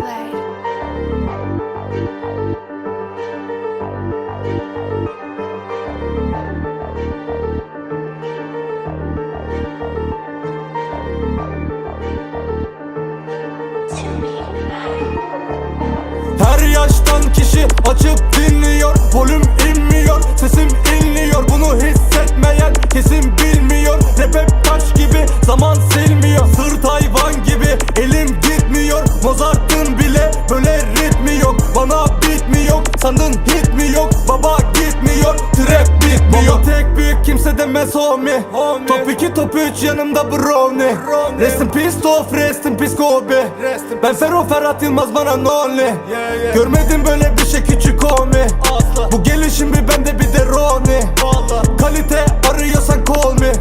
away. Kişi açıp dinliyor Volüm inmiyor sesim inliyor. Bunu hissetmeyen kesin bilmiyor. Rap hep taş gibi zaman silmiyor. Sırt hayvan gibi elim gitmiyor. Mozart'ın bile böyle ritmi yok. Bana yok sandın hit mi yok? Baba gitmiyor trap bitmiyor Baba tek kimse demez homie, Top 2 top 3 yanımda brownie. Rest in peace Tof rest in peace Kobe. Ben Ferro Ferhat Yılmaz bana nonly Görmedim böyle bir şey küçük homie. Bu gelişim bir bende bir de Roni Kalite arıyorsan call me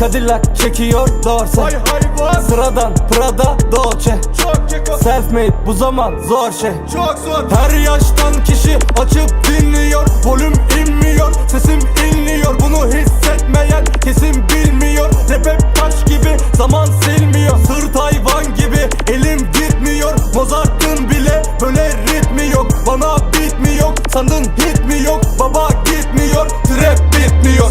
Cadillac çekiyor Dorse. Sıradan Prada Dolce. Self made bu zaman zor şey. Çok zor. Her yaştan kişi açıp dinliyor. Volüm inmiyor sesim inliyor. Bunu hissetmeyen kesin bilmiyor. Rap hep taş gibi zaman silmiyor. Sırt hayvan gibi elim gitmiyor. Mozart'ın bile böyle ritmi yok. Bana mi yok sandın hit mi yok? Baba gitmiyor. Trap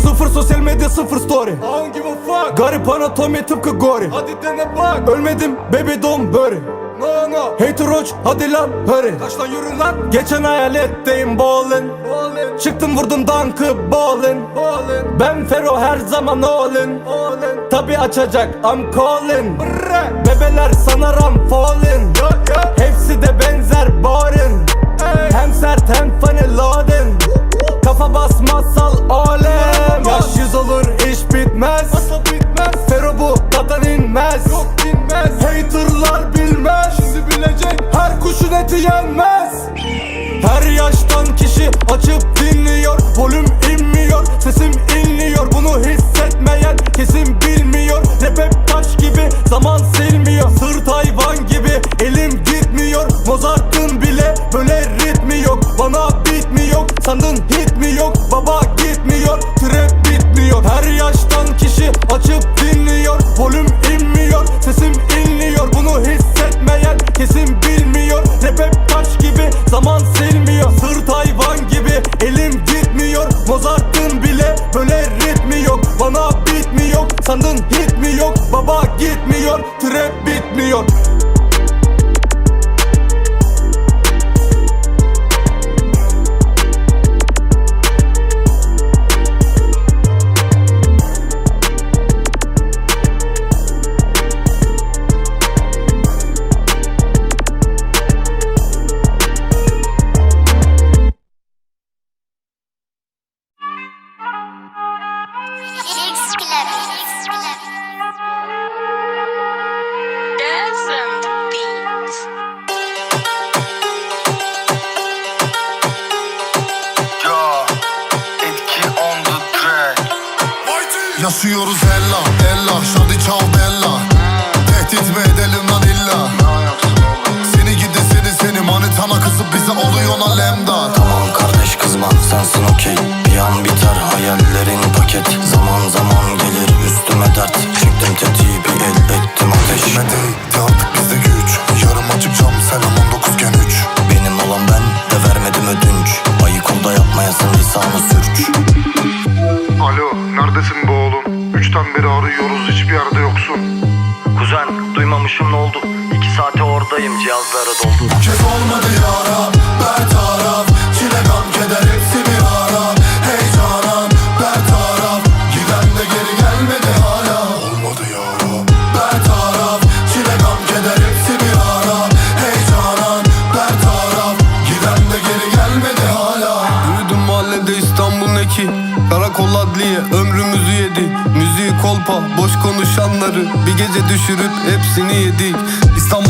Sıfır sosyal medya sıfır story. I don't give a fuck. Garip anatomi tıpkı gori Hadi dene bak. Ölmedim baby don't worry. No no. Hater roach hadi lan hurry. Kaç lan yürü lan. Geçen hayaletteyim ballin. Çıktım vurdum dankı ballin. Ben Fero her zaman all in Tabi açacak I'm calling. Bebeler sanarım falling Hepsi de benzer boring. Hem sert hem funny loading. Kafa basmazsal alem Yaş yüz olur iş bitmez. Fero bu dadan inmez. Yok inmez Haterlar bilmez. Şimdi bilecek. Her kuşun eti yenmez. Her yaştan kişi açıp dinliyor. Volüm inmiyor sesim inliyor. Bunu hissetmeyen kesin bilmiyor. Rap hep taş gibi zaman silmiyor. Sırt hayvan gibi elim gitmiyor. Mozart'ın bile böyle ritmi yok. Bana beat mi yok? Sandın hit mi yok? Baba trap bitmiyor Yaşıyoruz ella ella. Şadi çal bella. Tehdit mi edelim lan illa? Seni gidi seni seni manitana kızıp bize oluyor alemdar Tamam kardeş kızma sensin okey. Bir an biter hayallerin paket. Zaman zaman gelir üstüme dert. Çektim tetiği bir el cihazları doldu. Kez olmadı yaram Bertaraf Çile gam keder hepsi bir ara. Hey canan Bertaraf Giden de geri gelmedi hala. Olmadı yaram Bertaraf Çile gam keder hepsi bir ara. Hey canan Bertaraf Giden de geri gelmedi hala. Büyüdüm mahallede İstanbul eki Karakol adliye ömrümüzü yedi. Müziği kolpa boş konuşanları Bir gece düşürüp hepsini yedik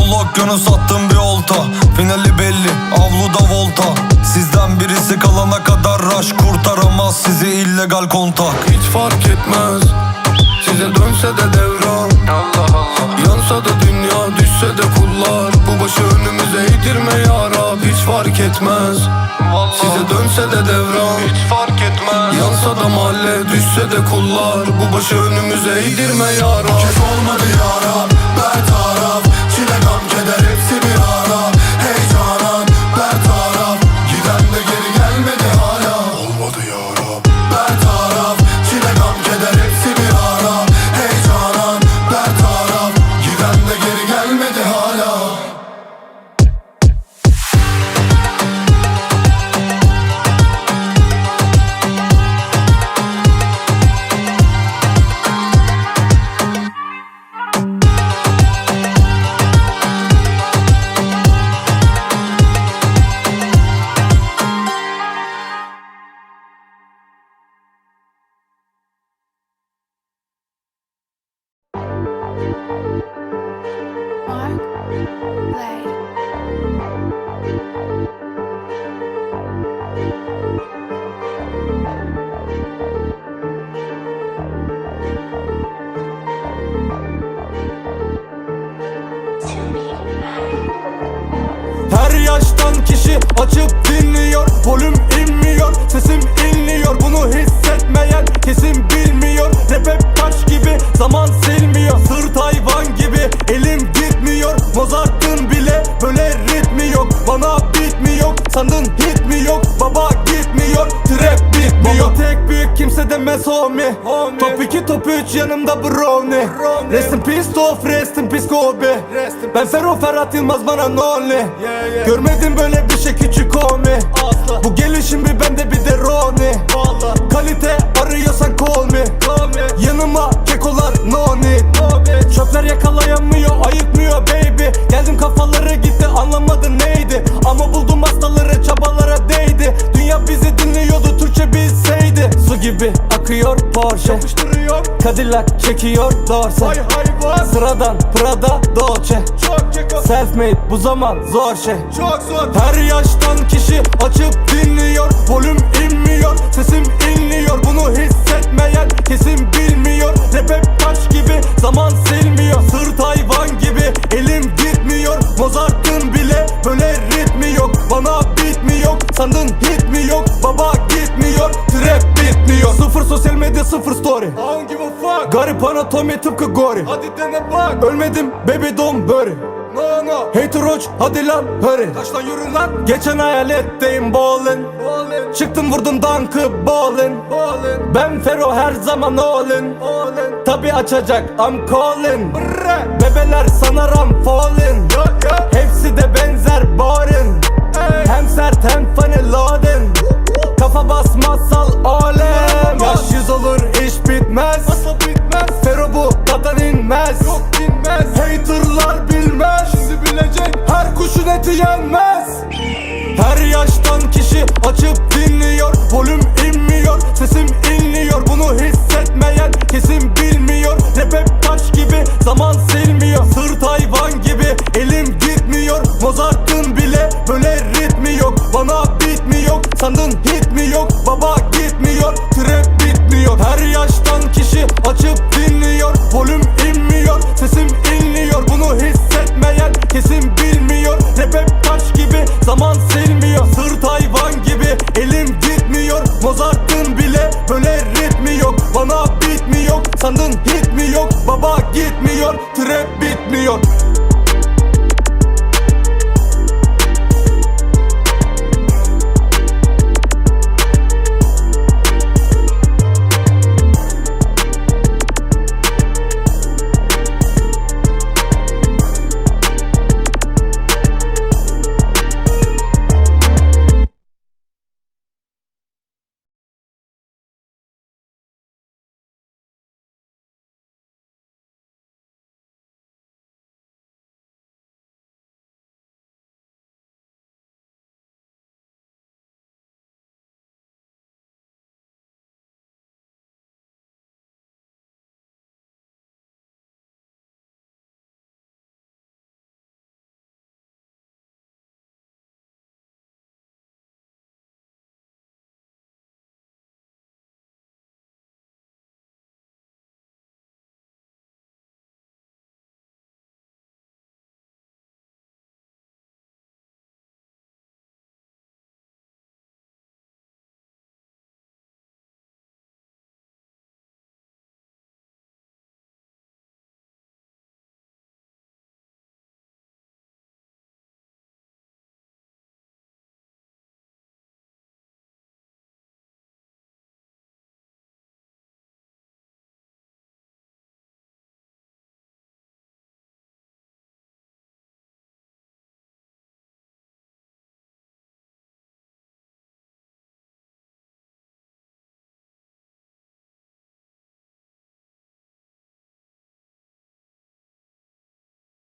İstanbul okyanus attım bir olta. Finali belli avluda volta. Sizden birisi kalana kadar rush Kurtaramaz sizi illegal kontak. Hiç fark etmez Size dönse de devran. Allah Allah Yansa da dünya düşse de kullar. Bu başı önümüze eğdirme ya Rab. Hiç fark etmez Size dönse de devran. Hiç fark etmez. Yansa da mahalle düşse de kullar. Bu başı önümüze eğdirme ya Rab. Kez olmadı yaram Bertaraf Her yaştan kişi açıp dinliyor. Volüm 2 top 3 yanımda brownie? Rest in peace Tof rest in peace Kobe. Ben Fero Ferhat Yılmaz bana nonly Görmedim böyle bir şey küçük homie. Bu gelişim bir bende bir de Roni Kalite arıyorsan call me. Yanıma kekolar no need. Çöpler yakalayamıyor ayıkmıyor baby. Geldim kafaları gitti anlamadı neydi? Ama buldum hastaları çabalara değdi. Dünya bizi dinliyordu Türkçe bilseydi. Su gibi akıyor Porsche. Yapıştırıyor Cadillac çekiyor Dorse. Sıradan Prada Dolce. Self made bu zaman zor şey Çok zor. Her yaştan kişi açıp dinliyor. Volüm inmiyor anatomi tıpkı gori. Hadi dene bak. Ölmedim baby don't worry. No no. Hater hoç hadi lan hurry. Kaç lan yürü lan. Geçen hayaletteyim ballin. Çıktım vurdum dankı ballin. Ben Fero her zaman allin. Tabi açacak I'm calling. Bebeler sanar I'm falling Hepsi de benzer sesim inliyor Bunu hissetmeyen kesin bilmiyor. Rap hep taş gibi zaman silmiyor. Sırt hayvan gibi elim gitmiyor. Mozart'ın bile böyle ritmi yok. Bana beat mi yok sandın hit mi yok? Baba gitmiyor. Trap